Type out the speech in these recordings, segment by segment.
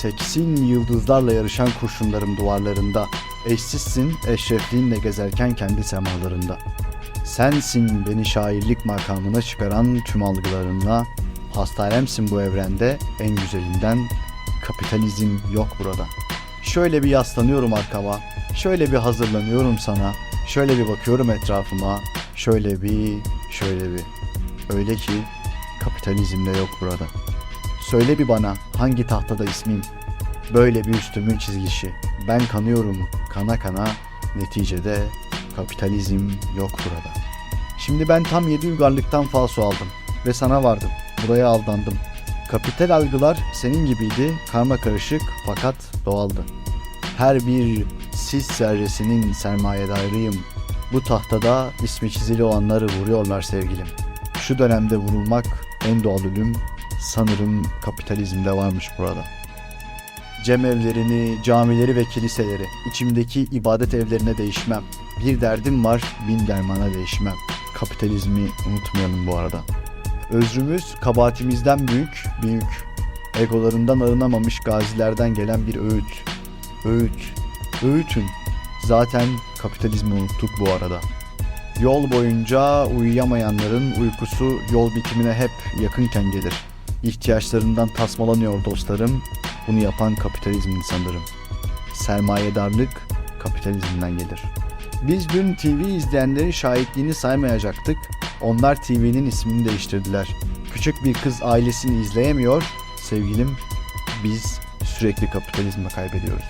Seksin yıldızlarla yarışan kurşunlarım duvarlarında. Eşsizsin eşrefliğinle gezerken kendi semalarında. Sensin beni şairlik makamına çıkaran tüm algılarınla. Hastanemsin bu evrende en güzelinden. Kapitalizm yok burada. Şöyle bir yaslanıyorum arkama. Şöyle bir hazırlanıyorum sana. Şöyle bir bakıyorum etrafıma. Şöyle bir, şöyle bir. Öyle ki kapitalizm de yok burada. Söyle bir bana hangi tahtada ismin? Böyle bir üstümün çizgisi. Ben kanıyorum kana kana. Neticede kapitalizm yok burada. Şimdi ben tam yedi uygarlıktan falso aldım. Ve sana vardım. Buraya aldandım. Kapital algılar senin gibiydi. Karma karışık fakat doğaldı. Her bir sis zerresinin sermayedarıyım. Bu tahtada ismi çizili olanları vuruyorlar sevgilim. Şu dönemde vurulmak en doğal ölüm sanırım kapitalizmde varmış burada. Cem evlerini, camileri ve kiliseleri, içimdeki ibadet evlerine değişmem. Bir derdim var, bin dermana değişmem. Kapitalizmi unutmayalım bu arada. Özrümüz kabahatimizden büyük, büyük. Egolarından arınamamış gazilerden gelen bir öğüt. Öğüt. Öğütün. Zaten kapitalizmi unuttuk bu arada. Yol boyunca uyuyamayanların uykusu yol bitimine hep yakınken gelir. İhtiyaçlarından tasmalanıyor dostlarım. Bunu yapan kapitalizmin sanırım. Sermayedarlık kapitalizmden gelir. Biz dün TV izleyenlerin şahitliğini saymayacaktık. Onlar TV'nin ismini değiştirdiler. Küçük bir kız ailesini izleyemiyor. Sevgilim biz sürekli kapitalizme kaybediyoruz.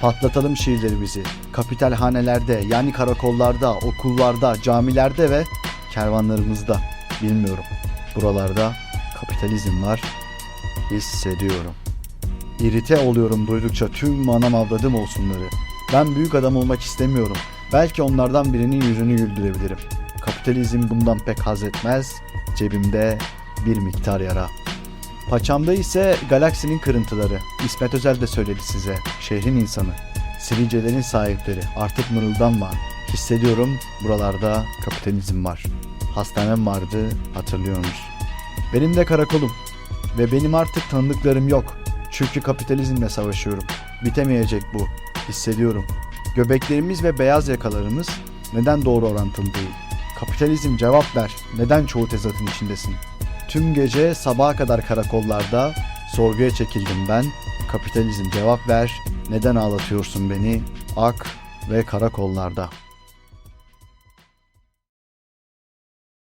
Patlatalım şiirlerimizi. Kapital hanelerde, yani karakollarda, okullarda, camilerde ve kervanlarımızda. Bilmiyorum. Buralarda kapitalizm var. Hissediyorum. İrite oluyorum duydukça tüm manam avladım olsunları. Ben büyük adam olmak istemiyorum. Belki onlardan birinin yüzünü güldürebilirim. Kapitalizm bundan pek haz etmez. Cebimde bir miktar yara. Paçamda ise galaksinin kırıntıları. İsmet Özel de söyledi size. Şehrin insanı. Sivilcelerin sahipleri. Artık mırıldanma. Hissediyorum buralarda kapitalizm var. Hastanem vardı hatırlıyor musun? Benim de karakolum. Ve benim artık tanıdıklarım yok. Çünkü kapitalizmle savaşıyorum. Bitemeyecek bu. Hissediyorum. Göbeklerimiz ve beyaz yakalarımız neden doğru orantılı değil? Kapitalizm cevap ver. Neden çoğu tezatın içindesin? Tüm gece sabaha kadar karakollarda sorguya çekildim ben. Kapitalizm cevap ver. Neden ağlatıyorsun beni? Ak ve karakollarda.